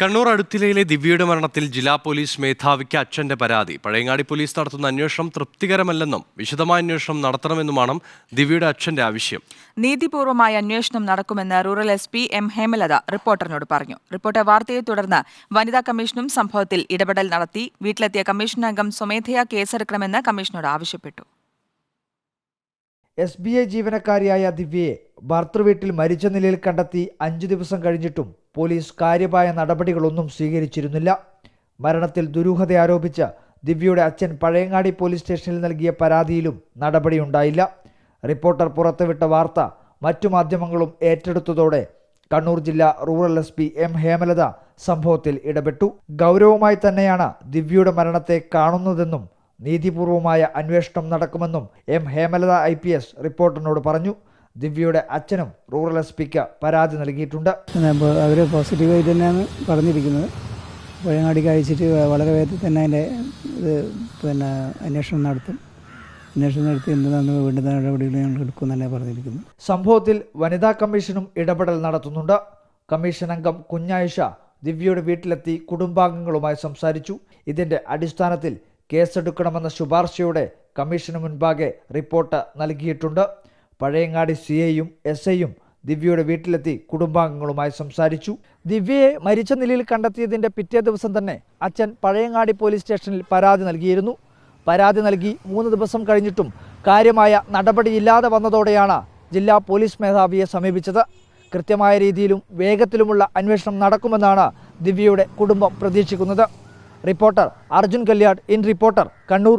കണ്ണൂർ അടുത്തിലയിലെ ദിവ്യയുടെ മരണത്തിൽ ജില്ലാ പോലീസ് മേധാവിക്ക് അച്ഛന്റെ പരാതി. പഴയങ്ങാടി പോലീസ് നടത്തുന്ന അന്വേഷണം തൃപ്തികരമല്ലെന്നും വിശദമായ അന്വേഷണം നടത്തണമെന്നുമാണ് ദിവ്യയുടെ അച്ഛന്റെ ആവശ്യം. നീതിപൂർവമായ അന്വേഷണം നടക്കുമെന്ന് rural S P M Hemalatha റിപ്പോർട്ടറിനോട് പറഞ്ഞു. റിപ്പോർട്ടർ വാർത്തയെ തുടർന്ന് വനിതാ കമ്മീഷനും സംഭവത്തിൽ ഇടപെടൽ നടത്തി. വീട്ടിലെത്തിയ കമ്മീഷൻ അംഗം സ്വമേധയാ കേസെടുക്കണമെന്ന് കമ്മീഷനോട് ആവശ്യപ്പെട്ടു. എസ് ബി ഐ ജീവനക്കാരിയായ ദിവ്യയെ ഭർത്തൃവീട്ടിൽ മരിച്ച നിലയിൽ കണ്ടെത്തി അഞ്ചു ദിവസം കഴിഞ്ഞിട്ടും പോലീസ് കാര്യമായ നടപടികളൊന്നും സ്വീകരിച്ചിരുന്നില്ല. മരണത്തിൽ ദുരൂഹത ആരോപിച്ച ദിവ്യയുടെ അച്ഛൻ പഴയങ്ങാടി പോലീസ് സ്റ്റേഷനിൽ നൽകിയ പരാതിയിലും നടപടിയുണ്ടായില്ല. റിപ്പോർട്ടർ പുറത്തുവിട്ട വാർത്ത മറ്റു മാധ്യമങ്ങളും ഏറ്റെടുത്തതോടെ കണ്ണൂർ ജില്ലാ rural S P M Hemalatha സംഭവത്തിൽ ഇടപെട്ടു. ഗൗരവമായി തന്നെയാണ് ദിവ്യയുടെ മരണത്തെ കാണുന്നതെന്നും നീതിപൂർവമായ അന്വേഷണം നടക്കുമെന്നും എം ഹേമലത ഐ റിപ്പോർട്ടറിനോട് പറഞ്ഞു. ദിവ്യയുടെ അച്ഛനും റൂറൽ എസ് പിക്ക് പരാതി നൽകിയിട്ടുണ്ട്. അവർ പോസിറ്റീവായിട്ട് തന്നെയാണ് പറഞ്ഞിരിക്കുന്നത്. പഴയങ്ങാടിക്ക് അയച്ചിട്ട് വളരെ വേഗത്തിൽ തന്നെ അതിന്റെ ഇത് പിന്നെ അന്വേഷണം നടത്തും. അന്വേഷണം നടത്തി എന്താണെന്ന് വേണ്ടുന്ന നടപടികൾ ഞങ്ങൾ എടുക്കും തന്നെ പറഞ്ഞിരിക്കുന്നു. സംഭവത്തിൽ വനിതാ കമ്മീഷനും ഇടപെടൽ നടത്തുന്നുണ്ട്. കമ്മീഷൻ അംഗം കുഞ്ഞായിഷ ദിവ്യയുടെ വീട്ടിലെത്തി കുടുംബാംഗങ്ങളുമായി സംസാരിച്ചു. ഇതിന്റെ അടിസ്ഥാനത്തിൽ കേസെടുക്കണമെന്ന ശുപാർശയോടെ കമ്മീഷന് മുൻപാകെ റിപ്പോർട്ട് നൽകിയിട്ടുണ്ട്. പഴയങ്ങാടി സി ഐയും എസ് ഐയും ദിവ്യയുടെ വീട്ടിലെത്തി കുടുംബാംഗങ്ങളുമായി സംസാരിച്ചു. ദിവ്യയെ മരിച്ച നിലയിൽ കണ്ടെത്തിയതിന്റെ പിറ്റേ ദിവസം തന്നെ അച്ഛൻ പഴയങ്ങാടി പോലീസ് സ്റ്റേഷനിൽ പരാതി നൽകിയിരുന്നു. പരാതി നൽകി മൂന്ന് ദിവസം കഴിഞ്ഞിട്ടും കാര്യമായ നടപടിയില്ലാതെ വന്നതോടെയാണ് ജില്ലാ പോലീസ് മേധാവിയെ സമീപിച്ചത്. കൃത്യമായ രീതിയിലും വേഗത്തിലുമുള്ള അന്വേഷണം നടക്കുമെന്നാണ് ദിവ്യയുടെ കുടുംബം പ്രതീക്ഷിക്കുന്നത്. Reporter Arjun Kalyad in reporter Kannur.